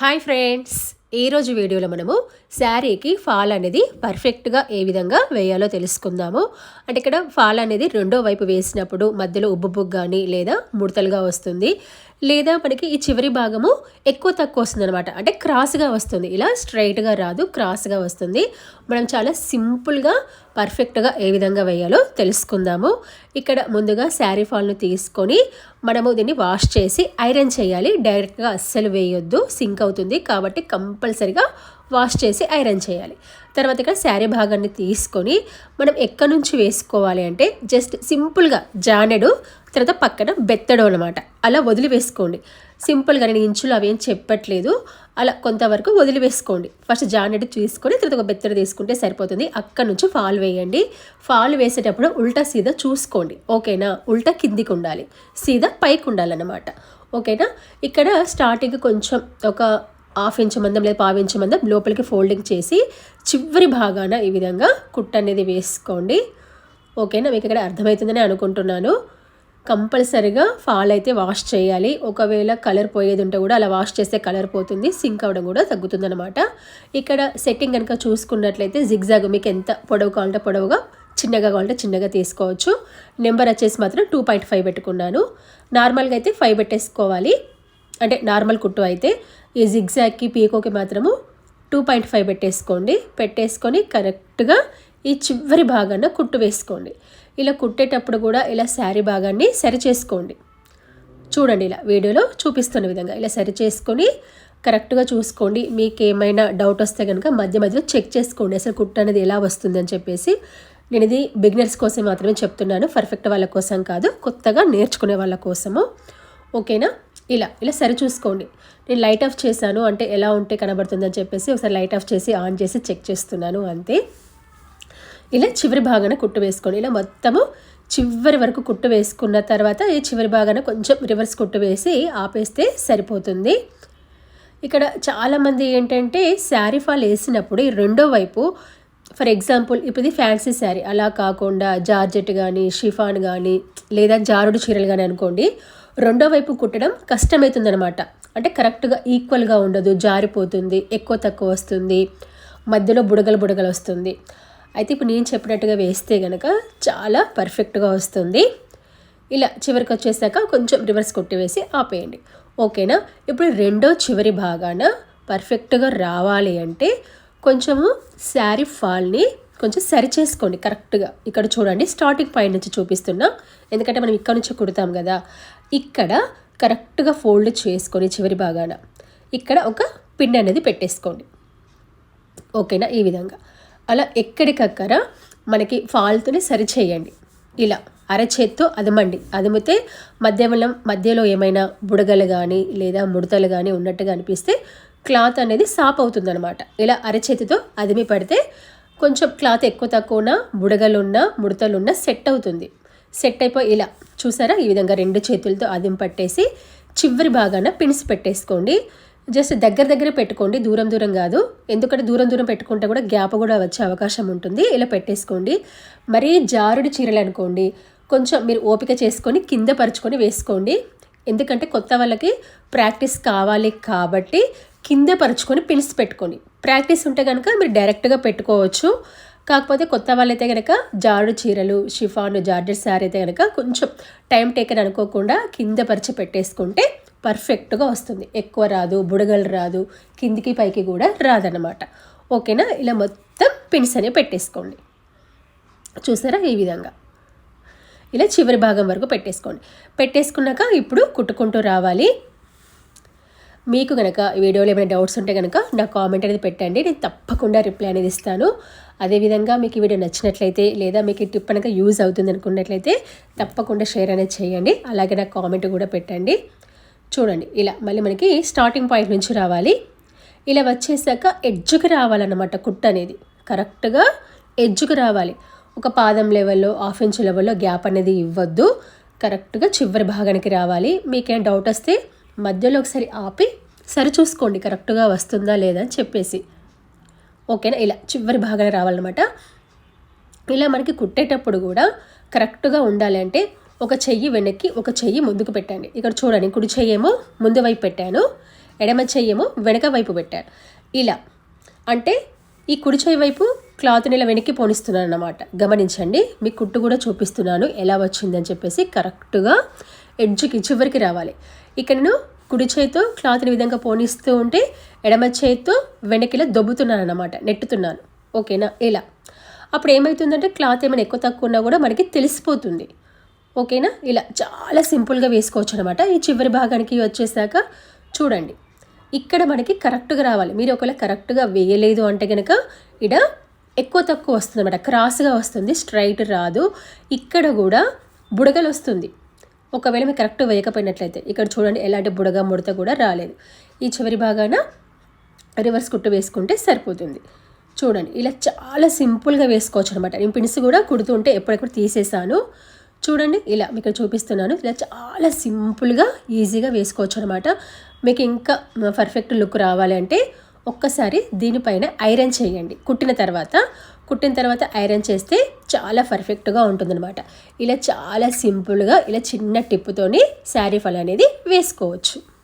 Hi friends ఈరోజు వీడియోలో మనము శారీకి ఫాల్ అనేది పర్ఫెక్ట్గా ఏ విధంగా వేయాలో తెలుసుకుందాము. అంటే ఇక్కడ ఫాల్ అనేది రెండో వైపు వేసినప్పుడు మధ్యలో ఉబ్బుబ్బు కానీ లేదా ముడతలుగా వస్తుంది. లేదా మనకి ఈ చివరి భాగము ఎక్కువ తక్కువ వస్తుంది అనమాట అంటే క్రాస్గా వస్తుంది. ఇలా స్ట్రైట్గా రాదు క్రాస్గా వస్తుంది. మనం చాలా సింపుల్గా పర్ఫెక్ట్గా ఏ విధంగా వేయాలో తెలుసుకుందాము. ఇక్కడ ముందుగా శారీ ఫాల్ను తీసుకొని మనము దీన్ని వాష్ చేసి ఐరన్ చేయాలి. డైరెక్ట్గా అస్సలు వేయొద్దు. సింక్ అవుతుంది కాబట్టి కంపల్సరిగా వాష్ చేసి ఐరన్ చేయాలి. తర్వాత ఇక్కడ శారీ భాగాన్ని తీసుకొని మనం ఎక్కడి నుంచి వేసుకోవాలి అంటే జస్ట్ సింపుల్గా జానెడు తర్వాత పక్కన బెత్తడు అనమాట అలా వదిలివేసుకోండి. సింపుల్గా నేను ఇంచులు అవేం చెప్పట్లేదు. అలా కొంతవరకు వదిలివేసుకోండి. ఫస్ట్ జానెడు తీసుకొని తర్వాత ఒక బెత్తడు తీసుకుంటే సరిపోతుంది. అక్కడ నుంచి ఫాల్ వేయండి. ఫాల్ వేసేటప్పుడు ఉల్టా సీదా చూసుకోండి. ఓకేనా? ఉల్టా కిందికి ఉండాలి. సీదా పైకి ఉండాలన్నమాట. ఓకేనా? ఇక్కడ స్టార్టింగ్ కొంచెం ఒక హాఫ్ ఇంచ్ మందం లేదా పావు ఇంచ్ మందం లోపలికి ఫోల్డింగ్ చేసి చివరి భాగాన ఈ విధంగా కుట్ట అనేది వేసుకోండి. ఓకేనా? మీకు ఇక్కడ అర్థమవుతుందని అనుకుంటున్నాను. కంపల్సరిగా ఫాల్ అయితే వాష్ చేయాలి. ఒకవేళ కలర్ పోయేది ఉంటే కూడా అలా వాష్ చేస్తే కలర్ పోతుంది సింక్ అవ్వడం కూడా తగ్గుతుందనమాట ఇక్కడ సెట్టింగ్ కనుక చూసుకున్నట్లయితే జిగ్జాగ్ మీకు ఎంత పొడవు కావాలంటే పొడవుగా చిన్నగా కావాలంటే చిన్నగా తీసుకోవచ్చు. నెంబర్ వచ్చేసి మాత్రం టూ పాయింట్ ఫైవ్ పెట్టుకున్నాను. నార్మల్గా అయితే ఫైవ్ పెట్టేసుకోవాలి. అంటే నార్మల్ కుట్టు అయితే ఈ జిగ్జాగ్కి పీకోకి మాత్రము టూ పాయింట్ ఫైవ్ పెట్టేసుకోండి. పెట్టేసుకొని కరెక్ట్గా ఈ చివరి భాగాన కుట్టు వేసుకోండి. ఇలా కుట్టేటప్పుడు కూడా ఇలా శారీ భాగాన్ని సరి చేసుకోండి చూడండి ఇలా వీడియోలో చూపిస్తున్న విధంగా ఇలా సరి చేసుకొని కరెక్ట్గా చూసుకోండి. మీకు ఏమైనా డౌట్ వస్తే కనుక మధ్య మధ్యలో చెక్ చేసుకోండి. అసలు కుట్టు అనేది ఎలా వస్తుంది అని చెప్పేసి. నేను ఇది బిగినర్స్ కోసం మాత్రమే చెప్తున్నాను. పర్ఫెక్ట్ వాళ్ళ కోసం కాదు కొత్తగా నేర్చుకునే వాళ్ళ కోసము. ఓకేనా? ఇలా ఇలా సరి చూసుకోండి. నేను లైట్ ఆఫ్ చేశాను అంటే ఎలా ఉంటే కనబడుతుందని చెప్పేసి ఒకసారి లైట్ ఆఫ్ చేసి ఆన్ చేసి చెక్ చేస్తున్నాను అంతే. ఇలా చివరి భాగాన కుట్టు వేసుకోండి. ఇలా మొత్తము చివరి వరకు కుట్టు వేసుకున్న తర్వాత ఈ చివరి భాగాన కొంచెం రివర్స్ కుట్టు వేసి ఆపేస్తే సరిపోతుంది. ఇక్కడ చాలామంది ఏంటంటే శారీ ఫాల్ వేసినప్పుడు ఈ రెండో వైపు ఫర్ ఎగ్జాంపుల్ ఇప్పుడు ఇది ఫ్యాన్సీ శారీ అలా కాకుండా జార్జెట్ కానీ షిఫాన్ కానీ లేదా జారుడు చీరలు కానీ అనుకోండి రెండో వైపు కుట్టడం కష్టమవుతుందనమాట అంటే కరెక్ట్గా ఈక్వల్గా ఉండదు జారిపోతుంది ఎక్కువ తక్కువ వస్తుంది మధ్యలో బుడగలు బుడగలు వస్తుంది. అయితే ఇప్పుడు నేను చెప్పినట్టుగా వేస్తే కనుక చాలా పర్ఫెక్ట్గా వస్తుంది. ఇలా చివరికి వచ్చేసాక కొంచెం రివర్స్ కొట్టివేసి ఆపేయండి. ఓకేనా? ఇప్పుడు రెండో చివరి భాగాన పర్ఫెక్ట్గా రావాలి అంటే కొంచెము శారీ ఫాల్ని కొంచెం సరి చేసుకోండి కరెక్ట్గా. ఇక్కడ చూడండి స్టార్టింగ్ పాయింట్ నుంచి చూపిస్తున్నా ఎందుకంటే మనం ఇక్కడ నుంచి కుడతాం కదా ఇక్కడ కరెక్ట్గా ఫోల్డ్ చేసుకొని చివరి భాగాన ఇక్కడ ఒక పిన్ అనేది పెట్టేసుకోండి. ఓకేనా? ఈ విధంగా. అలా ఎక్కడికక్కడ మనకి ఫాల్తోనే సరి చేయండి. ఇలా అరచేత్తో అదమండి. అదిమితే మధ్యమలం మధ్యలో ఏమైనా బుడగలు కానీ లేదా ముడతలు కానీ ఉన్నట్టుగా అనిపిస్తే క్లాత్ అనేది సాప్ అవుతుందనమాట ఇలా అరచేతితో అదిమి పడితే కొంచెం క్లాత్ ఎక్కువ తక్కువన ఉన్న బుడగలున్న ముడతలున్న సెట్ అవుతుంది. సెట్ అయిపోయి ఇలా చూసారా? ఈ విధంగా రెండు చేతులతో అదిం పట్టేసి చివరి భాగాన పిన్స్ పెట్టేసుకోండి. జస్ట్ దగ్గర దగ్గర పెట్టుకోండి. దూరం దూరం కాదు. ఎందుకంటే దూరం దూరం పెట్టుకుంటే కూడా గ్యాప్ కూడా వచ్చే అవకాశం ఉంటుంది. ఇలా పెట్టేసుకోండి. మరీ జారుడు చీరలు అనుకోండి. కొంచెం మీరు ఓపిక చేసుకొని కింద పరుచుకొని వేసుకోండి. ఎందుకంటే కొత్త వాళ్ళకి ప్రాక్టీస్ కావాలి కాబట్టి కింద పరుచుకొని పిన్స్ పెట్టుకోండి ప్రాక్టీస్ ఉంటే కనుక మీరు డైరెక్ట్గా పెట్టుకోవచ్చు. కాకపోతే కొత్త వాళ్ళైతే కనుక జాడు చీరలు షిఫాన్ జార్జెట్ శారీ అయితే కనుక కొంచెం టైం టేకర్ అనుకోకుండా కింద పరిచి పెట్టేసుకుంటే పర్ఫెక్ట్గా వస్తుంది. ఎక్కువ రాదు బుడగలు రాదు కిందికి పైకి కూడా రాదనమాట ఓకేనా? ఇలా మొత్తం పిన్స్ అనేవి పెట్టేసుకోండి. చూసారా? ఈ విధంగా. ఇలా చివరి భాగం వరకు పెట్టేసుకోండి. పెట్టేసుకున్నాక ఇప్పుడు కుట్టుకుంటూ రావాలి. మీకు కనుక వీడియోలో ఏమైనా డౌట్స్ ఉంటే కనుక నా కామెంట్ అనేది పెట్టండి. నేను తప్పకుండా రిప్లై అనేది ఇస్తాను. అదేవిధంగా మీకు ఈ వీడియో నచ్చినట్లయితే లేదా మీకు ఈ టిప్ కనుక యూజ్ అవుతుంది అనుకున్నట్లయితే తప్పకుండా షేర్ అనేది చేయండి. అలాగే నాకు కామెంట్ కూడా పెట్టండి. చూడండి ఇలా మళ్ళీ మనకి స్టార్టింగ్ పాయింట్ నుంచి రావాలి. ఇలా వచ్చేసాక ఎడ్జ్కి రావాలన్నమాట కుట్ అనేది. కరెక్ట్గా ఎడ్జ్కి రావాలి. ఒక పాదం లెవెల్లో హాఫ్ ఇంచ్ లెవెల్లో గ్యాప్ అనేది ఇవ్వద్దు. కరెక్ట్గా చివరి భాగానికి రావాలి. మీకేం డౌట్ వస్తే మధ్యలో ఒకసారి ఆపి సరి చూసుకోండి కరెక్ట్గా వస్తుందా లేదా అని చెప్పేసి. ఓకేనా? ఇలా చివరి భాగాన రావాలన్నమాట. ఇలా మనకి కుట్టేటప్పుడు కూడా కరెక్ట్గా ఉండాలి అంటే ఒక చెయ్యి వెనక్కి ఒక చెయ్యి ముందుకు పెట్టండి. ఇక్కడ చూడండి కుడి చెయ్యి ఏమో ముందు వైపు పెట్టాను ఎడమ చెయ్యేమో వెనక వైపు పెట్టాను. ఇలా అంటే ఈ కుడి చెయ్యి వైపు క్లాత్ని ఇలా వెనక్కి పోనిస్తున్నాను అన్నమాట గమనించండి మీ కుట్టు కూడా చూపిస్తున్నాను ఎలా వచ్చిందని చెప్పేసి కరెక్ట్గా ఎడ్జ్కి చివరికి రావాలి. ఇక్కడ నేను కుడి చేతితో క్లాత్ని విధంగా పోనిస్తూ ఉంటే ఎడమ చేతితో వెనకిలా దొబ్బుతున్నాను అనమాట నెట్టుతున్నాను. ఓకేనా? ఇలా. అప్పుడు ఏమవుతుందంటే క్లాత్ ఏమైనా ఎక్కువ తక్కువ ఉన్నా కూడా మనకి తెలిసిపోతుంది. ఓకేనా? ఇలా చాలా సింపుల్గా వేసుకోవచ్చు అనమాట ఈ చివరి భాగానికి వచ్చేసాక చూడండి. ఇక్కడ మనకి కరెక్ట్గా రావాలి. మీరు ఒకవేళ కరెక్ట్గా వేయలేదు అంటే కనుక ఇడ ఎక్కువ తక్కువ వస్తుంది అనమాట క్రాస్గా వస్తుంది స్ట్రైట్ రాదు. ఇక్కడ కూడా బుడగలు వస్తుంది ఒకవేళ మీరు కరెక్ట్ వేయకపోయినట్లయితే ఇక్కడ చూడండి ఎలాంటి బుడగ ముడత కూడా రాలేదు. ఈ చివరి భాగాన రివర్స్ కుట్టు వేసుకుంటే సరిపోతుంది. చూడండి ఇలా చాలా సింపుల్గా వేసుకోవచ్చు అనమాట నేను పిన్స్ కూడా కుడుతుంటే ఎప్పుడెప్పుడు తీసేసాను. చూడండి ఇలా మీకు చూపిస్తున్నాను. ఇలా చాలా సింపుల్గా ఈజీగా వేసుకోవచ్చు అనమాట మీకు ఇంకా పర్ఫెక్ట్ లుక్ రావాలంటే ఒక్కసారి దీనిపైన ఐరన్ చేయండి. కుట్టిన తర్వాత కుట్టిన తర్వాత ఐరన్ చేస్తే చాలా పర్ఫెక్ట్గా ఉంటుందన్నమాట. ఇలా చాలా సింపుల్గా ఇలా చిన్న టిప్పుతోని శారీ ఫల్ అనేది వేసుకోవచ్చు.